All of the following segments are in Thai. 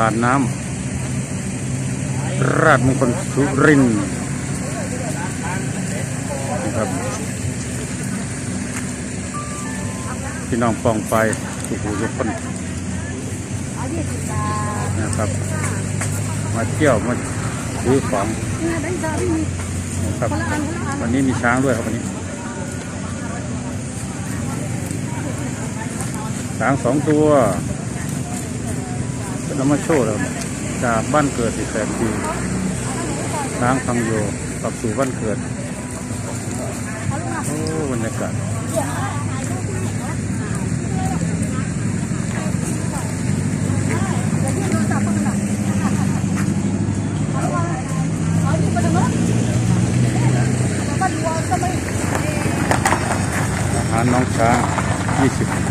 ลาดน้ำราชมงคลสุรินทร์นะครับพี่น้องปองไปทุกผู้ทุกคนนะครับ มาเที่ยวมาซื้อของนะครับวันนี้มีช้างด้วยครับวันนี้ช้างสองตัว เป็นมาโชว์แล้จากบ้านเกิดอีกแสนปีล้างฟังโยกลับสู่บ้านเกิด โอ้บรรยากาศอาหารน้องช้าง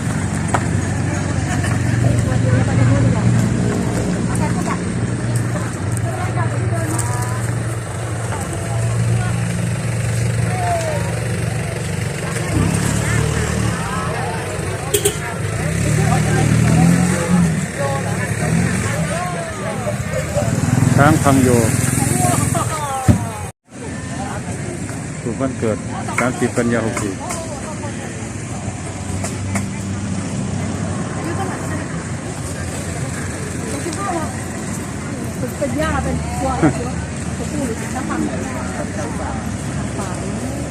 20างพังโยถูกวันเกิด 30 กันยา64เป็นหญ้าเป็นตัวตัวผู้หรือน้ำมัน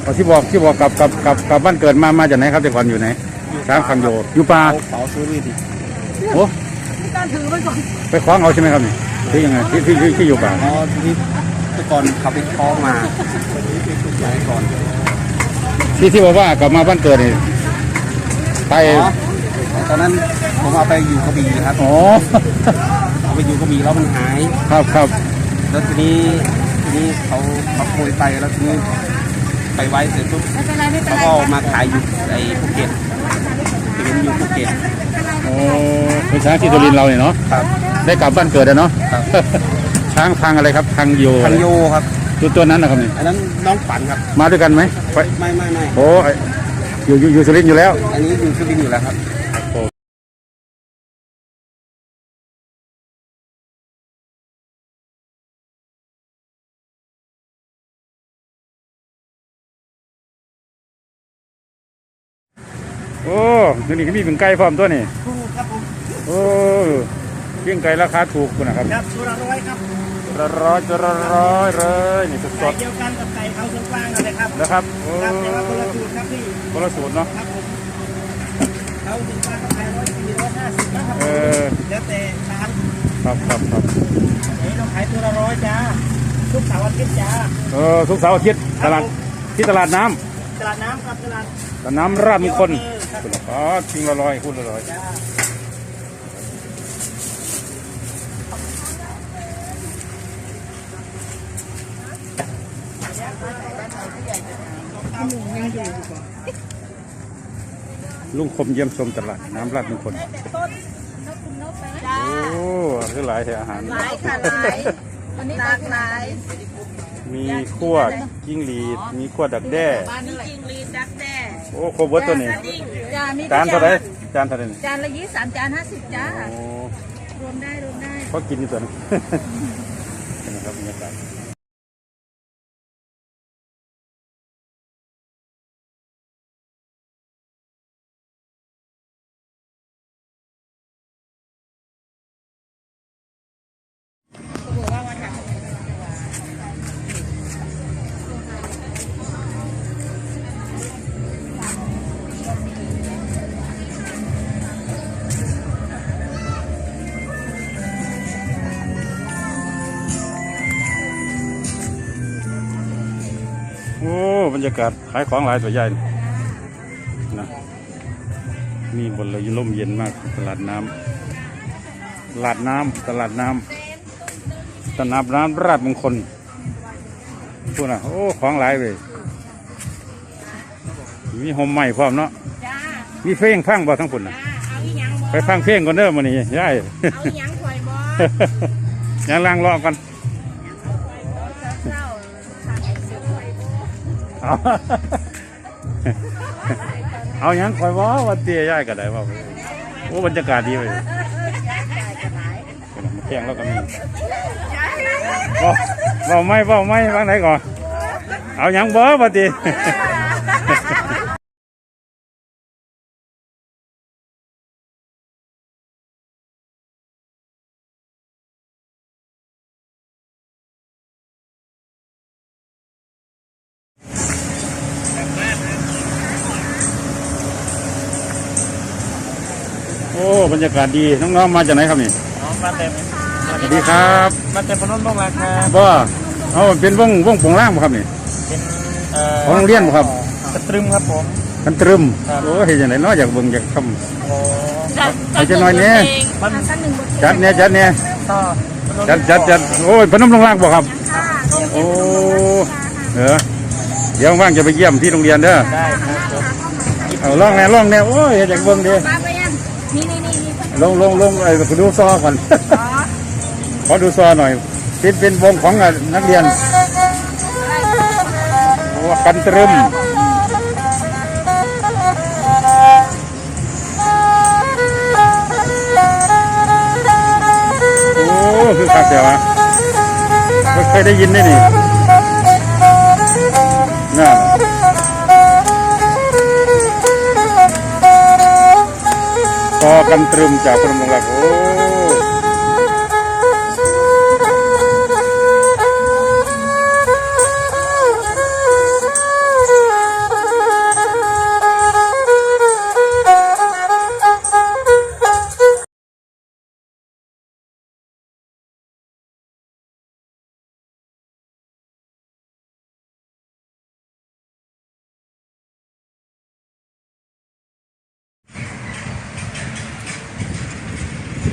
เอาที่บอกที่บอกกับกับกับกับบ้านเกิดมามาจากไหนครับแต่ก่อนอยู่ไหนช้างพังโยอยู่ป่าเผาซื้อรีดิโอ้ไว้ก่อนไปคล้องเอาใช่ไหมครับนี่ ที่ยังไงที่ที่ที่ที่อยู่ป่าอ๋อทีนี้แต่ก่อนขับไปคล้องมาสมัยก่อนที่ที่บอกว่ากลับมาบ้านเกิดนี่ไปอ๋อตอนนั้นผมเอาไปอยู่กระบี่ครับอ๋อเอาไปอยู่กระบี่แล้วมันหาย ครับครับแล้วทีนี้ทีนี้เขาเขาโกยไปแล้วทีนี้ไปไว้เสร็จปุ๊บไม่เป็นไรไม่เป็นเขาไรก็มาขายอยู่ไอ้ภูเก็ตไปเห็นอยู่ภูเก็ตโอ้เป็นช้างที่สุรินทร์เราเนี่ยเนาะครับ ได้กลับบ้านเกิดแล้วเนาะครับ ช้างพังอะไรครับพังโยพังโยครับ ตัวตัวนั้นนะครับนี่อันนั้นน้องฝันครับ มาด้วยกันไหมไปไม่ไม่ไม่โอ้ไอ้อยู่อยู่อยู่สุรินทร์อยู่แล้ว อันนี้อยู่สุรินทร์อยู่แล้วครับ โอ้ตัวนี้ก็มีเป็นไก่พร้อมตัวนี่ถูกครับผมโอ้ เลี้ยงไก่ราคาถูกคุณนะครับครับตัวละร้อยครับละร้อยตัวละร้อยเลยนี่สไก่ดเดียวกันกับไก่เขาเชียงกลางกันเลยครับๆนะครับโอ้ครับแต่ว่าคนละสูตรครับพี่คนละสูตรเนาะ ครับผมเขาเชียงกลางกับไก่ร้อยสี่ร้อยห้าสิบนะครับเออ แล้วแต่ร้านครับครับครับเฮ้ยเราขายตัวละร้อยจ้าทุกเสาร์อาทิตย์จ้า เออทุกเสาร์อาทิตย์ตลาดที่ตลาดน้ตลาดน้ำครับตลาดำตลาดน้ำราชมงคลอ๋อจริงละร้อยคุณละร้อยจ้า ลุงคมเยี่ยมชมตลาดน้ำราชมงคลจ้าโอ้คือหลายแต่อาหาร หลายค่ะหลายวันนี้หลากหลายมีขั้วจิ้งหรีด มีขั้วดักแด้ บ้านนี่จริงลีดักแด้โอ้ครบเบิดตัวนี้จานมีจานเท่าไหรจานเท่าไหรนี่จานละยี่สามจานห้าสิบจ้าโอ้รวมได้รวมได้เขากินนี่ตัวนี้นะครับบรรยากาศ รรยากาศขายของหลายตัวใหญ่นะมีบนเลยลมเย็นมากตลาดน้ำตลาดน้ำตลาดน้ำตลาดน้ำราชมงคลพูดนะโอ้ของหลายเลยมีหอมใหม่พร้อมเนาะจ้ามีเพลงฟังบ่ทั้งคนนะจ้าเอาอีหยังบ่ไปฟังเพลงก่อนเด้อมื้อนี้ยายเอาอีหยังถอยบ่ยังล่างรอกัน เอาเอาหยังคอยว่าวันเตี้ยย่ายก็ได้ว่าโอ้บรรยากาศดีเลยได้กันหลายมาแกงแล้วก็มีเว้าเว้าไม่เว้าไม่วางไหนก่อนเอาหยังบ่บ่ติโอ้บรรยากาศดีน้องๆมาจากไหนครับนี่อ๋อมาเต็มสวัสดีครับมาเต็มพนนบ้างมาครับบ่เอาเป็นวงวงโปงล่างบ่ครับนี่เป็นเอ่อของโรงเรียนบ่ครับกระตรึมครับผมกันตรึมครับโอ้เฮ็ดจังไดเนาะอยากเบิ่งอยากทำโอ้เอาจังหน่อยแหน่มันสักหนึ่งบทเพลงจัดเนี่ยจัดเนี่ยต่อจัดจัดจัดโอ้ยพนมลงล่างบ่ครับค่ะลงโอ้เออเดี๋ยวว่างจะไปเยี่ยมที่โรงเรียนเด้อได้ครับผมเอาลองแน่ลองแน่โอ้ยอยากเบิ่งดิ ลงลงลงไอ้ดูซอก่อน ขอดูซอหน่อยเป็นเป็นวงของนักเรียนโอ้กันตรึมโอ้คือคักเดียวะไม่เคยได้ยินได้นี่น่ ซอกั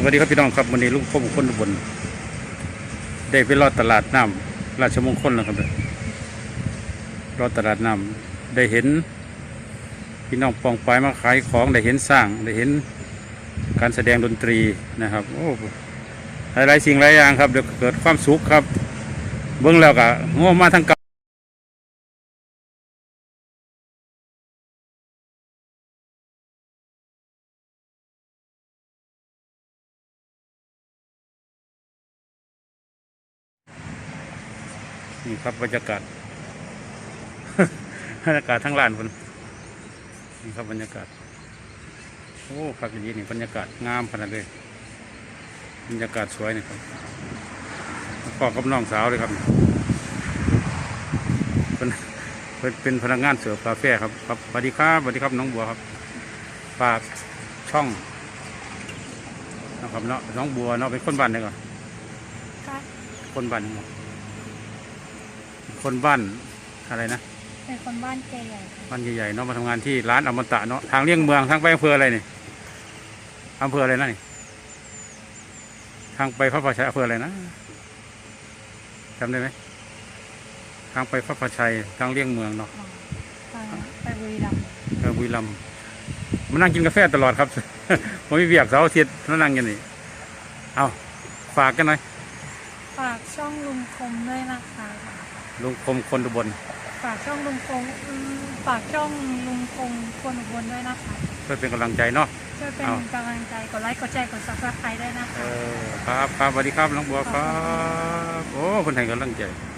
วัสดีครับพี่น้องครับวันนี้ลุงพงคนอุบน ได้ไปรอดตลาดน้ำราชมงคลแล้วครับรอดตลาดน้ำได้เห็น พี่น้องปองปายมาขายของได้เห็นสร้างได้เห็นการแสดงดนตรีนะครับโอ้หลายๆสิ่งหลายอย่างครับเดี๋ยวเกิดความสุขครับ เบื้องแล้วก็ง่วงมาทั้งกับ นี่ครับบรรยากาศบรรยากาศทั้งลานคนนี่ครับบรรยากาศ โอ้ครับอย่างนี้นี่บรรยากาศงามขนาดเลย บรรยากาศสวยนี่ครับพ่อกับน้องสาวเลยครับเป็นเป็นเป็นพนักงานเสิร์ฟกาแฟครับครับสวัสดีครับสวัสดีครับน้องบัวครับฝากช่องนะครับเนาะน้องบัวเนาะเป็นคนบ้านไหนก่อนค่ะคนบ้านไหนก่อน คนบ้านอะไรนะเป็นคนบ้านแก่ใหญ่ค่ะบ้านใหญ่ๆเนาะมาทำงานที่ร้านอมตะเนาะทางเลี่ยงเมืองทางไปอำเภออะไรนี่อำเภออะไรนะนี่ทางไปพระประชัยอำเภออะไรนะจำได้ไหมทางไปพระประชัยทางเลี่ยงเมืองเนาะอ๋อไปไปบุรีรัมย์เออบุรีรัมย์มานั่งกินกาแฟตลอดครับ ผมมีเบียกเสาร์อาทิตย์มานั่งกันนี่เอาฝากกันหน่อย ฝากช่องลุงคมด้วยนะคะ ลุงคมคนอุบลฝากช่องลุงคมอืมฝากช่องลุงคมคนอุบลด้วยนะคะเพื่อเป็นกำลังใจเนาะ ช่วยเป็นเอา กำลังใจกดไลค์กดแชร์กดซับสไครต์ด้วยนะเอคะ อครับครับสวัสดีครับน้องบัวครับ โอ้คนไทยกำลังใจข